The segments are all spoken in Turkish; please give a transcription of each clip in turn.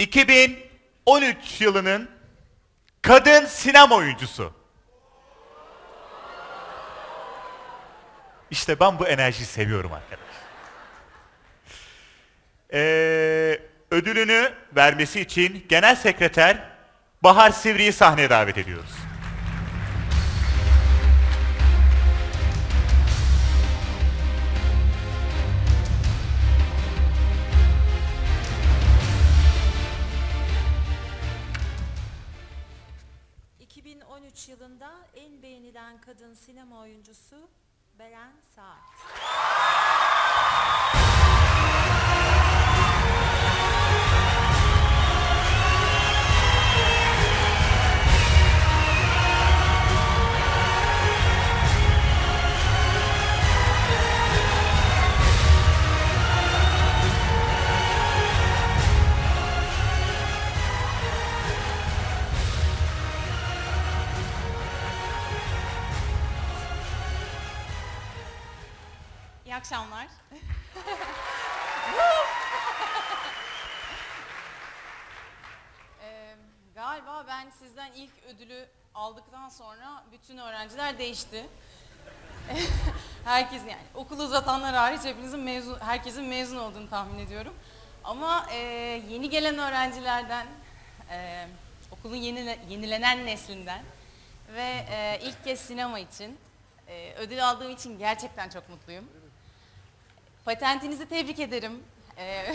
2013 yılının kadın sinema oyuncusu. İşte ben bu enerjiyi seviyorum arkadaş. Ee, ödülünü vermesi için Genel Sekreter Bahar Sivri'yi sahneye davet ediyoruz. ...2013 yılında en beğenilen kadın sinema oyuncusu Beren Saat. İyi akşamlar. Ee, galiba ben sizden ilk ödülü aldıktan sonra bütün öğrenciler değişti. Herkes yani okulu uzatanlar hariç hepinizin mezun, herkesin mezun olduğunu tahmin ediyorum. Ama e, yeni gelen öğrencilerden, e, okulun yeni, yenilenen neslinden ve e, ilk kez sinema için e, ödül aldığım için gerçekten çok mutluyum. Patentinizi tebrik ederim. Ee,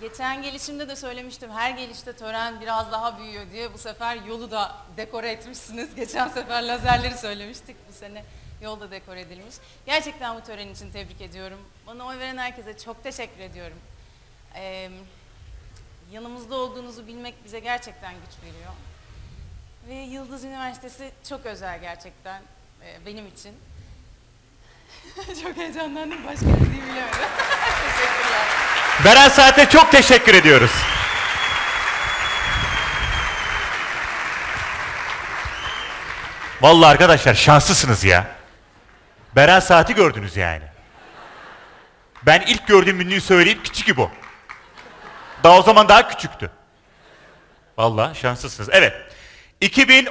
Geçen gelişimde de söylemiştim, her gelişte tören biraz daha büyüyor diye. Bu sefer yolu da dekore etmişsiniz. Geçen sefer lazerleri söylemiştik, bu sene yol da dekore edilmiş. Gerçekten bu tören için tebrik ediyorum. Bana oy veren herkese çok teşekkür ediyorum. Ee, yanımızda olduğunuzu bilmek bize gerçekten güç veriyor. Ve Yıldız Üniversitesi çok özel gerçekten e, benim için. çok heyecanlandım, başka ne bilemedim. Teşekkürler. Beren Saat'e çok teşekkür ediyoruz. Vallahi arkadaşlar şanslısınız ya. Beren Saat'i gördünüz yani. Ben ilk gördüğüm ünlüyü söyleyeyim küçük bu. Daha o zaman daha küçüktü. Vallahi şanslısınız. Evet. 2010